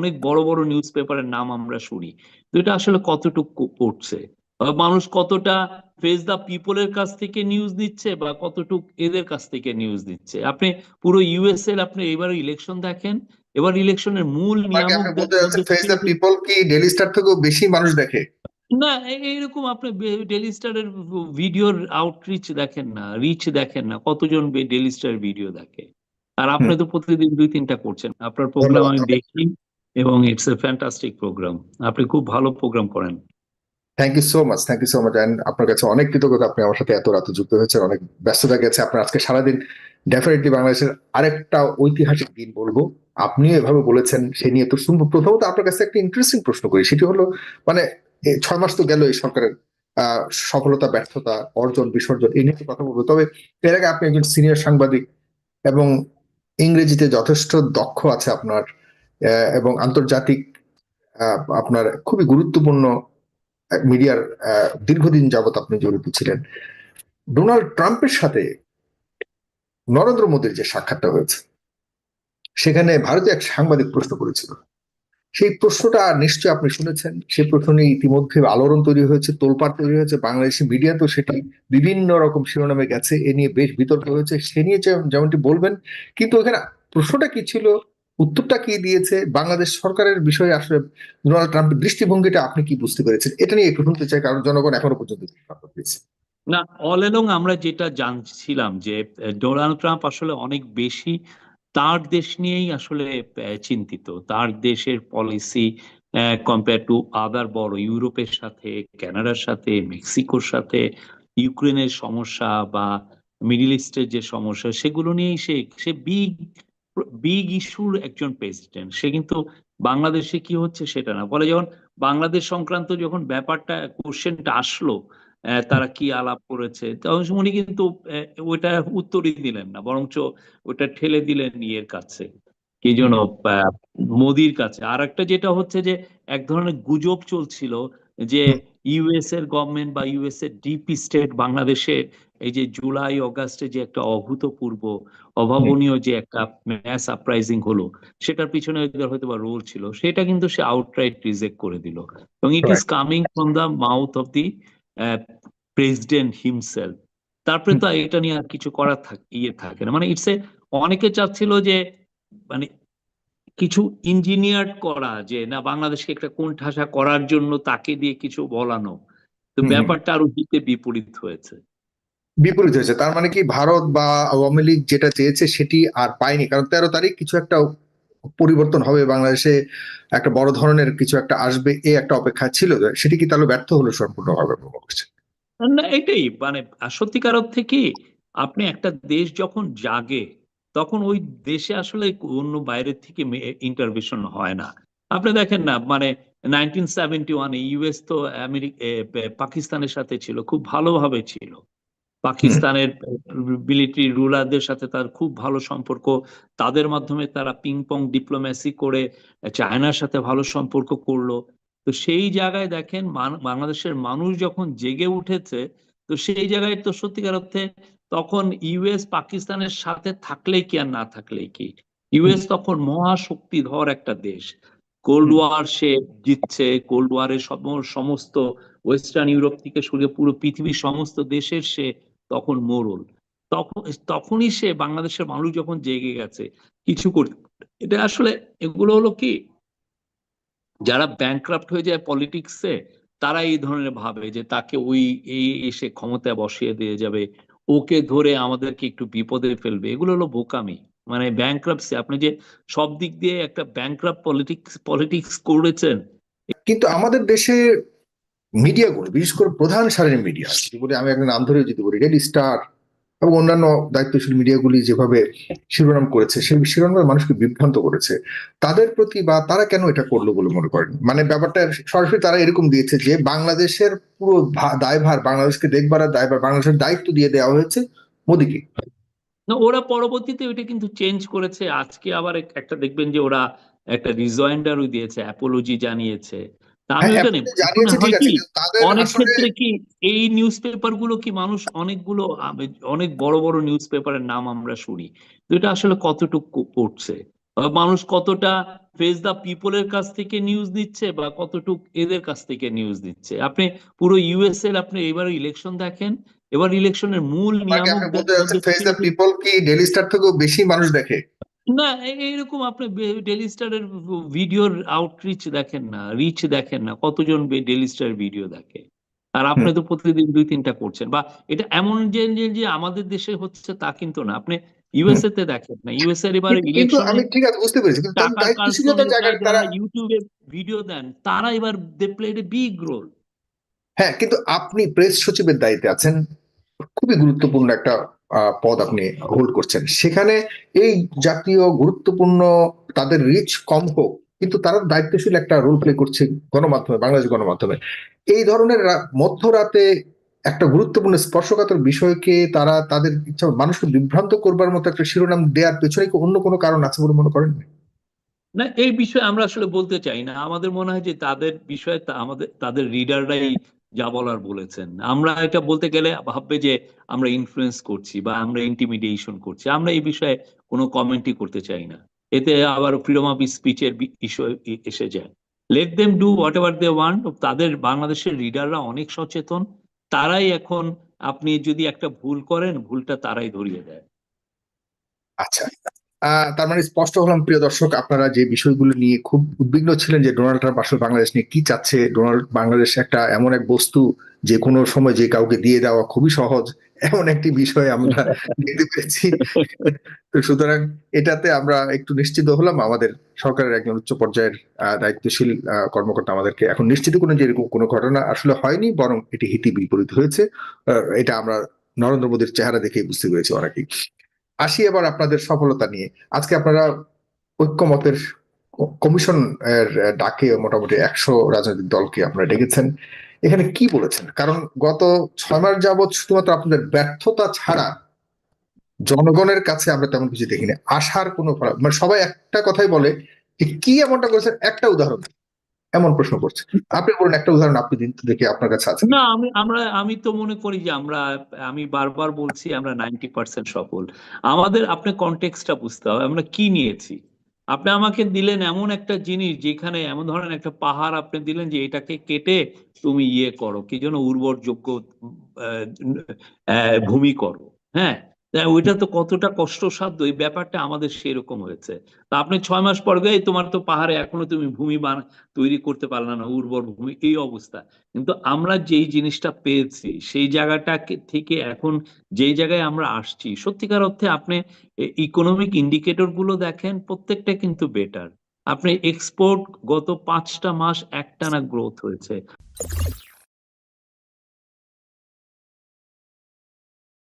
অনেক বড় বড় নিউজ পেপারের নাম আমরা শুনি। তো এটা আসলে কতটুকু পড়ছে মানুষ কতটা ফেস দ্য পিপলের কাছ থেকে নিউজ নিচ্ছে বা কতটুক এদের কাছ থেকে নিউজ নিচ্ছে? আপনি পুরো ইউএস এর আপনি এবার ইলেকশন দেখেন এবার ইলেকশনের মূল ফেস দ্য পিপল কি ডেইলি স্টার থেকেও বেশি মানুষ দেখে? না এইরকম আপনি ডেলি স্টারের ভিডিওর আউটরিচ দেখেন না রিচ দেখেন না কতজন ডেলি স্টার ভিডিও দেখে? আর আপনি তো প্রতিদিন দুই তিনটা করছেন আপনার প্রোগ্রাম আমি দেখি। এবং ইটস এ ফ্যান্টাস্টিক প্রোগ্রাম আপনি খুব ভালো প্রোগ্রাম করেন। Thank you so much thank you so much and আপনার কাছে অনেক কৃতজ্ঞতা, আপনি আমার সাথে এত রাতে যুক্ত হয়েছেন, অনেক ব্যস্ততা গেছে। আপনার আজকে সারাদিন ডেফিনেটলি বাংলাদেশের আরেকটা ঐতিহাসিক দিন বলব। আপনিও এভাবে বলেছেন, সে নিয়ে তো শুনব। প্রথমত আপনার কাছে একটা ইন্টারেস্টিং প্রশ্ন করি, সেটি হলো মানে ছয় মাস তো গেল এই সরকারের সফলতা, ব্যর্থতা, অর্জন, বিসর্জন, এই নিয়ে কথা বলব। তবে এর আগে আপনি একজন সিনিয়র সাংবাদিক এবং ইংরেজিতে যথেষ্ট দক্ষ আছে আপনার এবং আন্তর্জাতিক আপনার খুবই গুরুত্বপূর্ণ মিডিয়ার দীর্ঘদিন যাবত আপনি জড়িত ছিলেন। ডোনাল্ড ট্রাম্পের সাথে নরেন্দ্র মোদীর যে সাক্ষাৎটা হয়েছে, সেখানে ভারতীয় এক সাংবাদিক প্রশ্ন করেছিল। সেই প্রশ্নটা নিশ্চয়ই আপনি শুনেছেন। সেই প্রশ্ন নিয়ে ইতিমধ্যে আলোড়ন তৈরি হয়েছে, তোলপাড় তৈরি হয়েছে, বাংলাদেশি মিডিয়া তো সেটি বিভিন্ন রকম শিরোনামে গেছে, এ নিয়ে বেশ বিতর্ক হয়েছে, সে নিয়ে যেমনটি বলবেন, কিন্তু এখানে প্রশ্নটা কি ছিল? উত্তরটা কি দিয়েছে? বাংলাদেশ সরকারের বিষয়ে আসলে ডোনাল্ড ট্রাম্পের দৃষ্টিভঙ্গিটা আপনি কি বুঝতে পেরেছেন? এটা নিয়ে একটু শুনতে চাই, কারণ জনগণ এখনও পর্যন্ত না অল এলং আমরা যেটা জানছিলাম যে ডোনাল্ড ট্রাম্প আসলে অনেক বেশি তার দেশ নিয়েই আসলে চিন্তিত। তার দেশের পলিসি কম্পেয়ার টু আদার বড় ইউরোপের সাথে, কানাডার সাথে, মেক্সিকোর সাথে, ইউক্রেনের সমস্যা বা মিডল ইস্টের যে সমস্যা, সেগুলো নিয়েই সে সে বিগ বিগ ইস্যুর একজন প্রেসিডেন্ট সে কিন্তু বাংলাদেশে কি হচ্ছে সেটা না। বলে যখন বাংলাদেশ সংক্রান্ত যখন ব্যাপারটা কোশ্চেনটা আসলো তারা কি আলাপ করেছে তখন উনি কিন্তু ওইটা উত্তরই দিলেন না বরঞ্চ ওটা ঠেলে দিলেন ইয়ের কাছে। কি জন্য মোদির কাছে। আর একটা যেটা হচ্ছে যে এক ধরনের গুজব চলছিল যে ইউএস এর গভর্নমেন্ট বা ইউএস এর ডিপ স্টেট বাংলাদেশে এই যে জুলাই অগাস্টে যে একটা অভূতপূর্ব অভাবনীয় যে একটা ম্যাস আপরাইজিং হলো সেটার পিছনে হয়তো বা রোল ছিল সেটা কিন্তু সে আউটরাইট রিজেক্ট করে দিল। এবং it is coming from the mouth of the president himself তারপরে তো এটা নিয়ে আর কিছু করার থাক ইয়ে থাকে না। মানে ইটস এ অনেকে চাচ্ছিল যে মানে কিছু ইঞ্জিনিয়ার করা যে না বাংলাদেশকে একটা কোণঠাসা করার জন্য তাকে দিয়ে কিছু বলানো। তো। ব্যাপারটা আরও হিতে বিপরীত হয়েছে। বিপরীত হয়েছে। তার মানে কি ভারত বা আওয়ামী লীগ যেটা চেয়েছে সেটি আর পায়নি। কারণ তেরো তারিখ কিছু একটা পরিবর্তন হবে, বাংলাদেশে একটা বড় ধরনের কিছু একটা আসবে এই একটা অপেক্ষা ছিল। সেটি কি তাহলে ব্যর্থ হলো সম্পূর্ণভাবে না, এটাই মানে সত্যিকার অর্থে কি আপনি একটা দেশ যখন জাগে, তখন ওই দেশে আসলে অন্য বাইরের থেকে ইন্টারভেশন হয় না। আপনি দেখেন না মানে নাইনটিন সেভেন্টি ওয়ানে ইউএস তো আমেরিকা পাকিস্তানের সাথে ছিল, খুব ভালোভাবে ছিল। পাকিস্তানের মিলিটারি রুলারদের সাথে তার খুব ভালো সম্পর্ক। তাদের মাধ্যমে তারা পিং পং ডিপ্লোম্যাসি করে চায়নার সাথে ভালো সম্পর্ক করল। তো সেই জায়গায় দেখেন বাংলাদেশের মানুষ যখন জেগে উঠেছে তো সেই জায়গায় তো সত্যিকার অর্থে তখন ইউএস পাকিস্তানের সাথে থাকলেই কি আর না থাকলেই কি? ইউএস তখন মহাশক্তিধর একটা দেশ। কোল্ড ওয়ার সে জিতছে কোল্ড ওয়ারের সমস্ত ওয়েস্টার্ন ইউরোপ থেকে শুরু করে পুরো পৃথিবীর সমস্ত দেশের সে তখন মোড়ল তখন, তখনই সে বাংলাদেশের মানুষ যখন জেগে গেছে, কিছু করতে এটা আসলে, এগুলো হলো কি? যারা ব্যাংক্রাফট হয়ে যায় পলিটিক্সে তারা এই ধরনের ভাবে যে তাকে ওই, এই এসে ক্ষমতায় বসিয়ে দিয়ে যাবে, ওকে ধরে আমাদেরকে একটু বিপদে ফেলবে, এগুলো হলো বোকামি। মানে ব্যাংক্রাফটসি আপনি যে সব দিক দিয়ে একটা ব্যাংক্রাফট পলিটিক্স পলিটিক্স করেছেন, কিন্তু আমাদের দেশে মিডিয়াগুলো বিশেষ করে প্রধান সারির মিডিয়া বলি আমি একটা নাম ধরে যদি বলি রেড স্টার এবং অন্যান্য দায়িত্বশীল মিডিয়াগুলি যেভাবে শিরোনাম করেছে, সেই শিরোনাম মানুষকে বিভ্রান্ত করেছে, তাদের প্রতি বা তারা কেন এটা করল বলে মনে করেন? মানে ব্যাপারটা সরাসরি তারা এরকম দিয়েছে যে বাংলাদেশের পুরো দায়ভার, বাংলাদেশকে দেখবার দায়ভার, বাংলাদেশের দায়িত্ব দিয়ে দেওয়া হয়েছে মোদীকে। ওরা পরবর্তীতে ওইটা কিন্তু চেঞ্জ করেছে, আজকে আবার একটা দেখবেন যে ওরা একটা রিজয়েন্ডারও দিয়েছে অ্যাপোলজি জানিয়েছে। হ্যাঁ অনেক ক্ষেত্রে কি এই নিউজ পেপারগুলো কি মানুষ অনেকগুলো অনেক বড় বড় নিউজ পেপারের নাম আমরা শুনি। তো এটা আসলে কতটুকু পড়ছে মানুষ কতটা ফেস দ্য পিপলের কাছ থেকে নিউজ দিচ্ছে বা কতটুক এদের কাছ থেকে নিউজ দিচ্ছে আপনি পুরো ইউএস এর আপনি এবার ইলেকশন দেখেন এবার ইলেকশনের মূল নিয়ামক ফেস দ্য পিপল কি ডেলি স্টার থেকেও বেশি মানুষ দেখে? না এইরকম আপনি ডেলি স্টারের ভিডিওর আউটরিচ দেখেন না রিচ দেখেন না কতজন ডেলি স্টার ভিডিও দেখে। আর আপনি তো প্রতিদিন দুই তিনটা করছেন বা এটা এমন যে যে আমাদের দেশে হচ্ছে তা কিন্তু না। আপনি ইউএসএ তে দেখেন না ইউএসএ এর এবারে আমি ঠিক আছে বুঝতে পেরেছি। কিন্তু তারা ইউটিউবে ভিডিও দেন তারা এবার they played a big role হ্যাঁ কিন্তু আপনি প্রেস সচিবের দায়িত্বে আছেন খুবই গুরুত্বপূর্ণ একটা পদ আপনি হোল্ড করছেন। সেখানে এই জাতীয় গুরুত্বপূর্ণ তাদের রিচ কম হোক, কিন্তু তারা দায়িত্বশীল একটা রোল প্লে করছে গণমাধ্যমে, বাংলাদেশ গণমাধ্যমে। এই ধরনের মধ্যরাতে একটা গুরুত্বপূর্ণ স্পর্শকাতর বিষয়কে তারা তাদের ইচ্ছা মানুষকে বিভ্রান্ত করবার মতো একটা শিরোনাম দেওয়ার পেছনে কি অন্য কোনো কারণ আছে বলে মনে করেন? না, এই বিষয়ে আমরা আসলে বলতে চাই না। আমাদের মনে হয় যে তাদের বিষয়ে আমাদের তাদের রিডাররাই যা বলার বলেছেন। আমরা এটা বলতে গেলে ভাববে যে আমরা ইনফ্লুয়েন্স করছি বা আমরা ইন্টিমিডিয়েশন করছি। আমরা এই বিষয়ে কোনো কমেন্টই করতে চাই না। এতে আবার ফ্রিডম অফ স্পিচের ইস্যু এসে যায়। Let them do whatever they want তাদের বাংলাদেশের রিডাররা অনেক সচেতন। তারাই এখন আপনি যদি একটা ভুল করেন, ভুলটা তারাই ধরিয়ে দেয়। আচ্ছা। তার মানে স্পষ্ট হলাম প্রিয় দর্শক আপনারা যে বিষয়গুলো নিয়ে খুব উদ্বিগ্ন ছিলেন যে ডোনাল্ড ট্রাম্প আসলে বাংলাদেশ নিয়ে কি চাচ্ছে ডোনাল্ড বাংলাদেশ একটা এমন এক বস্তু যে কোনো সময় যে কাউকে দিয়ে দেওয়া খুবই সহজ এমন একটি বিষয় আমরা দেখতে পেয়েছি। তো সুতরাং এটাতে আমরা একটু নিশ্চিত হলাম আমাদের সরকারের একজন উচ্চ পর্যায়ের আহ, দায়িত্বশীল আহ, কর্মকর্তা আমাদেরকে এখন নিশ্চিত কোনো যে এরকম কোনো ঘটনা আসলে হয়নি বরং এটি হিতি বিপরীত হয়েছে। এটা আমরা নরেন্দ্র মোদীর চেহারা দেখেই বুঝতে পেরেছি অনেকেই। আসি এবার আপনাদের সফলতা নিয়ে। আজকে আপনারা ঐক্যমতের কমিশন এর ডাকে মোটামুটি একশো রাজনৈতিক দলকে আপনারা ডেকেছেন। এখানে কি বলেছেন? কারণ গত ছয় মাস যাবৎ শুধুমাত্র আপনাদের ব্যর্থতা ছাড়া জনগণের কাছে আমরা তেমন কিছু দেখিনি। আসার কোনো মানে সবাই একটা কথাই বলে যে কি এমনটা করেছেন? একটা উদাহরণ। এমন প্রশ্ন করছে। আপনি বলুন, একটা উদাহরণ আপনি দিন, দেখি আপনার কাছে আছে। না, আমি, আমরা, আমি তো মনে করি যে আমরা, আমি বারবার বলছি আমরা নাইনটি পার্সেন্ট সফল। আমাদের আপনি কনটেক্সটটা বুঝতে হবে, আমরা কি নিয়েছি? আপনি আমাকে দিলেন এমন একটা জিনিস যেখানে এমন ধরনের একটা পাহাড় আপনি দিলেন যে এটাকে কেটে তুমি ইয়ে করো, কি জন্য উর্বর যোগ্য ভূমি করো। হ্যাঁ? ওইটা তো কতটা কষ্টসাধ্য, এই ব্যাপারটা আমাদের সেরকম হয়েছে। তা আপনি ছয় মাস পর গিয়ে তোমার তো পাহাড়ে, এখনও তুমি ভূমি বান তৈরি করতে পারলে না, উর্বর ভূমি, এই অবস্থা। কিন্তু আমরা যেই জিনিসটা পেয়েছি, সেই জায়গাটা থেকে এখন যেই জায়গায় আমরা আসছি, সত্যিকার অর্থে আপনি ইকোনমিক ইন্ডিকেটরগুলো দেখেন, প্রত্যেকটা কিন্তু বেটার আপনি এক্সপোর্ট গত পাঁচটা মাস একটানা গ্রোথ হয়েছে।